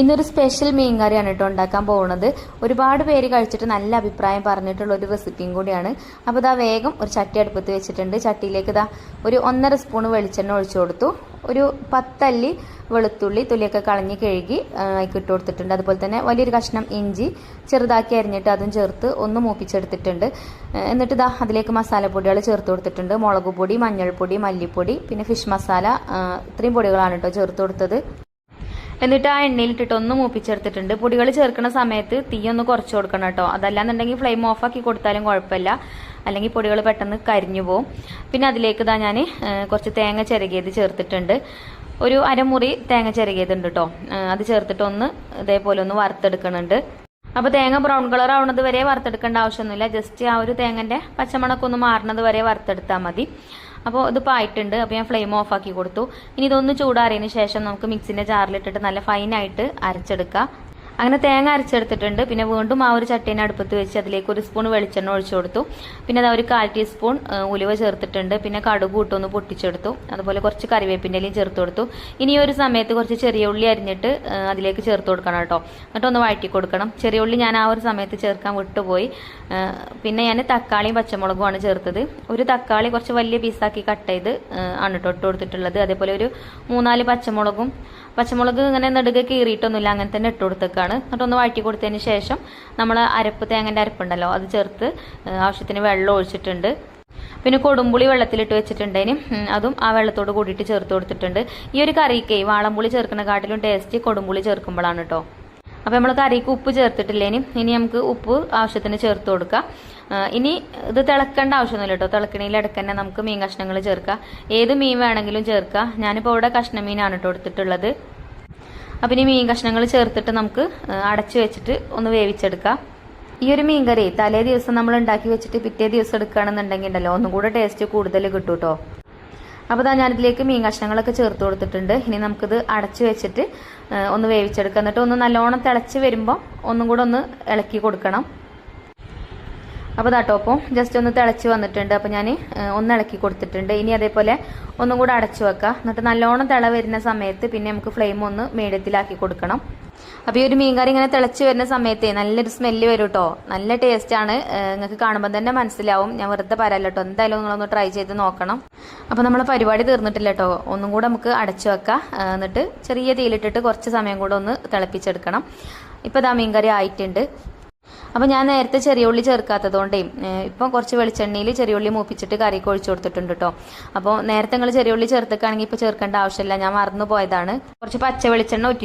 ഇന്നൊരു സ്പെഷ്യൽ മീൻ കറിയാണ് കേട്ടോ ഉണ്ടാക്കാൻ പോകുന്നത്. ഒരുപാട് പേര് കഴിച്ചിട്ട് നല്ല അഭിപ്രായം പറഞ്ഞിട്ടുള്ള ഒരു റെസിപ്പിയും കൂടിയാണ്. അപ്പോൾ ഇതാ വേഗം ഒരു ചട്ടി അടുപ്പത്ത് വെച്ചിട്ടുണ്ട്. ചട്ടിയിലേക്ക് ഇതാ ഒരു ഒന്നര സ്പൂൺ വെളിച്ചെണ്ണ ഒഴിച്ചു കൊടുത്തു. ഒരു പത്തല്ലി വെളുത്തുള്ളി തൊലിയൊക്കെ കളഞ്ഞ് കഴുകി അതിലേക്ക് ഇട്ട് കൊടുത്തിട്ടുണ്ട്. അതുപോലെ തന്നെ വലിയൊരു കഷ്ണം ഇഞ്ചി ചെറുതാക്കി അരിഞ്ഞിട്ട് അതും ചേർത്ത് ഒന്ന് മൂപ്പിച്ചെടുത്തിട്ടുണ്ട്. എന്നിട്ട് ഇതാ അതിലേക്ക് മസാലപ്പൊടികൾ ചേർത്ത് കൊടുത്തിട്ടുണ്ട്. മുളക് പൊടി മഞ്ഞൾപ്പൊടി മല്ലിപ്പൊടി പിന്നെ ഫിഷ് മസാല ഇത്രയും പൊടികളാണ് കേട്ടോ ചേർത്ത് കൊടുത്തത്. എന്നിട്ട് ആ എണ്ണയിൽ ഇട്ടിട്ട് ഒന്ന് മൂപ്പിച്ചെടുത്തിട്ടുണ്ട്. പൊടികൾ ചേർക്കുന്ന സമയത്ത് തീ ഒന്ന് കുറച്ച് കൊടുക്കണം കേട്ടോ. അതല്ലാന്നുണ്ടെങ്കിൽ ഫ്ലെയിം ഓഫ് ആക്കി കൊടുത്താലും കുഴപ്പമില്ല. അല്ലെങ്കിൽ പൊടികൾ പെട്ടെന്ന് കരിഞ്ഞു പോകും പിന്നെ അതിലേക്ക് ഇതാ ഞാൻ കുറച്ച് തേങ്ങ ചിരകിയത് ചേർത്തിട്ടുണ്ട്. ഒരു അരമുറി തേങ്ങ ചിരകിയതുണ്ട് കേട്ടോ. അത് ചേർത്തിട്ട് ഒന്ന് ഇതേപോലെ ഒന്ന് വറുത്തെടുക്കണുണ്ട് അപ്പോൾ തേങ്ങ ബ്രൗൺ കളർ ആവുന്നത് വരെ വറുത്തെടുക്കേണ്ട ആവശ്യമൊന്നുമില്ല. ജസ്റ്റ് ആ ഒരു തേങ്ങന്റെ പച്ചമണക്കൊന്ന് മാറുന്നത് വരെ വറുത്തെടുത്താൽ മതി. അപ്പോൾ ഇതിപ്പോൾ ആയിട്ടുണ്ട്. അപ്പോൾ ഞാൻ ഫ്ലെയിം ഓഫ് ആക്കി കൊടുത്തു. ഇനി ഇതൊന്ന് ചൂടാറിയതിന് ശേഷം നമുക്ക് മിക്സിന്റെ ജാറിലിട്ടിട്ട് നല്ല ഫൈനായിട്ട് അരച്ചെടുക്കാം. അങ്ങനെ തേങ്ങ അരച്ചെടുത്തിട്ടുണ്ട്. പിന്നെ വീണ്ടും ആ ഒരു ചട്ടീനെ അടുപ്പത്ത് വെച്ച് അതിലേക്ക് ഒരു സ്പൂൺ വെളിച്ചെണ്ണ ഒഴിച്ചു കൊടുത്തു. പിന്നെ അത് ഒരു കാൽ ടീസ്പൂൺ ഉലുവ ചേർത്തിട്ടുണ്ട്. പിന്നെ കടുക് ഇട്ടൊന്ന് പൊട്ടിച്ചെടുത്തു. അതുപോലെ കുറച്ച് കറിവേപ്പിന്റെ ഇലയും ചേർത്ത് കൊടുത്തു. ഇനി ഒരു സമയത്ത് കുറച്ച് ചെറിയ ഉള്ളി അരിഞ്ഞിട്ട് അതിലേക്ക് ചേർത്ത് കൊടുക്കണം കേട്ടോ. എന്നിട്ട് ഒന്ന് വഴറ്റി കൊടുക്കണം. ചെറിയ ഉള്ളി ഞാൻ ആ ഒരു സമയത്ത് ചേർക്കാൻ വിട്ടുപോയി. പിന്നെ ഞാൻ തക്കാളിയും പച്ചമുളകുമാണ് ചേർത്തത്. ഒരു തക്കാളി കുറച്ച് വലിയ പീസാക്കി കട്ട് ചെയ്ത് ആണ് കേട്ടോ ഇട്ട് കൊടുത്തിട്ടുള്ളത്. അതേപോലെ ഒരു മൂന്നാൽ പച്ചമുളകും പച്ചമുളക് ഇങ്ങനെ നെടുക കീറിയിട്ടൊന്നുമില്ല. അങ്ങനെ തന്നെ ഇട്ട് കൊടുത്തേക്കാണ് എന്നിട്ടൊന്ന് വഴറ്റി കൊടുത്തതിന് ശേഷം നമ്മൾ അരപ്പ് തേങ്ങന്റെ അരപ്പുണ്ടല്ലോ അത് ചേർത്ത് ആവശ്യത്തിന് വെള്ളം ഒഴിച്ചിട്ടുണ്ട്. പിന്നെ കൊടുമ്പുളി വെള്ളത്തിലിട്ട് വെച്ചിട്ടുണ്ടേനും അതും ആ വെള്ളത്തോട് കൂടിയിട്ട് ചേർത്ത് കൊടുത്തിട്ടുണ്ട്. ഈ ഒരു കറിക്ക് വാളംപുളി ചേർക്കുന്ന കാട്ടിലും ടേസ്റ്റ് കൊടുമ്പുളി ചേർക്കുമ്പോഴാണ് കേട്ടോ. അപ്പോൾ നമ്മൾ കറിക്ക് ഉപ്പ് ചേർത്തിട്ടില്ലേനി ഇനി? നമുക്ക് ഉപ്പ് ആവശ്യത്തിന് ചേർത്ത് കൊടുക്കാം. ഇനി ഇത് തിളക്കേണ്ട ആവശ്യമൊന്നുമില്ല കേട്ടോ. തിളക്കണയിൽ ഇടയ്ക്ക് തന്നെ നമുക്ക് മീൻ കഷ്ണങ്ങൾ ചേർക്കാം. ഏത് മീൻ വേണമെങ്കിലും ചേർക്കാം. ഞാനിപ്പോൾ ഇവിടെ കഷ്ണ മീനാണ് കേട്ടോ എടുത്തിട്ടുള്ളത്. അപ്പം ഇനി മീൻ കഷ്ണങ്ങൾ ചേർത്തിട്ട് നമുക്ക് അടച്ചു വെച്ചിട്ട് ഒന്ന് വേവിച്ചെടുക്കാം. ഈ ഒരു മീൻ കറി തലേ ദിവസം നമ്മൾ ഉണ്ടാക്കി വെച്ചിട്ട് പിറ്റേ ദിവസം എടുക്കുകയാണെന്നുണ്ടെങ്കിൽ ഉണ്ടല്ലോ ഒന്നും കൂടെ ടേസ്റ്റ് കൂടുതൽ കിട്ടും കേട്ടോ അപ്പോൾ ഇതാ ഞാനിതിലേക്ക് മീൻ കഷ്ണങ്ങളൊക്കെ ചേർത്ത് കൊടുത്തിട്ടുണ്ട്. ഇനി നമുക്കിത് അടച്ച് വെച്ചിട്ട് ഒന്ന് വേവിച്ചെടുക്കാം. എന്നിട്ട് ഒന്ന് നല്ലോണം തിളച്ച് വരുമ്പോൾ ഒന്നും കൂടെ ഒന്ന് ഇളക്കി കൊടുക്കണം. അപ്പോൾ ഇതാട്ടോ ടോപ്പും ജസ്റ്റ് ഒന്ന് തിളച്ച് വന്നിട്ടുണ്ട്. അപ്പോൾ ഞാൻ ഒന്ന് ഇളക്കി കൊടുത്തിട്ടുണ്ട്. ഇനി അതേപോലെ ഒന്നും കൂടെ അടച്ചു വെക്കുക എന്നിട്ട് നല്ലോണം തിള വരുന്ന സമയത്ത് പിന്നെ നമുക്ക് ഫ്ലെയിം ഒന്ന് മീഡിയത്തിലാക്കി കൊടുക്കണം. അപ്പോൾ ഈ ഒരു മീൻകറി ഇങ്ങനെ തിളച്ച് വരുന്ന സമയത്തേ നല്ലൊരു സ്മെല്ല് വരും കേട്ടോ നല്ല ടേസ്റ്റാണ് നിങ്ങൾക്ക് കാണുമ്പോൾ തന്നെ മനസ്സിലാവും. ഞാൻ വെറുതെ പറയല്ല കേട്ടോ എന്തായാലും നിങ്ങളൊന്ന് ട്രൈ ചെയ്ത് നോക്കണം. അപ്പോൾ നമ്മളെ പരിപാടി തീർന്നിട്ടില്ല കേട്ടോ ഒന്നും കൂടെ നമുക്ക് അടച്ചു വെക്കാം. എന്നിട്ട് ചെറിയ തീയിലിട്ടിട്ട് കുറച്ച് സമയം കൂടെ ഒന്ന് തിളപ്പിച്ചെടുക്കണം. ഇപ്പോൾ ഇതാ മീൻകറി ആയിട്ടുണ്ട്. അപ്പോൾ ഞാൻ നേരത്തെ ചെറിയ ഉള്ളി ചേർക്കാത്തത് കൊണ്ടേ ഇപ്പം കുറച്ച് വെളിച്ചെണ്ണയിൽ ചെറിയ ഉള്ളി മൂപ്പിച്ചിട്ട് കറി ഒഴിച്ചു കൊടുത്തിട്ടുണ്ട് കേട്ടോ അപ്പോൾ നേരത്തെ നിങ്ങൾ ചെറിയ ഉള്ളി ചേർത്തേക്കാണെങ്കിൽ ഇപ്പോൾ ചേർക്കേണ്ട ആവശ്യമില്ല ഞാൻ മറന്നു പോയതാണ് കുറച്ച് പച്ച വെളിച്ചെണ്ണ ഒറ്റി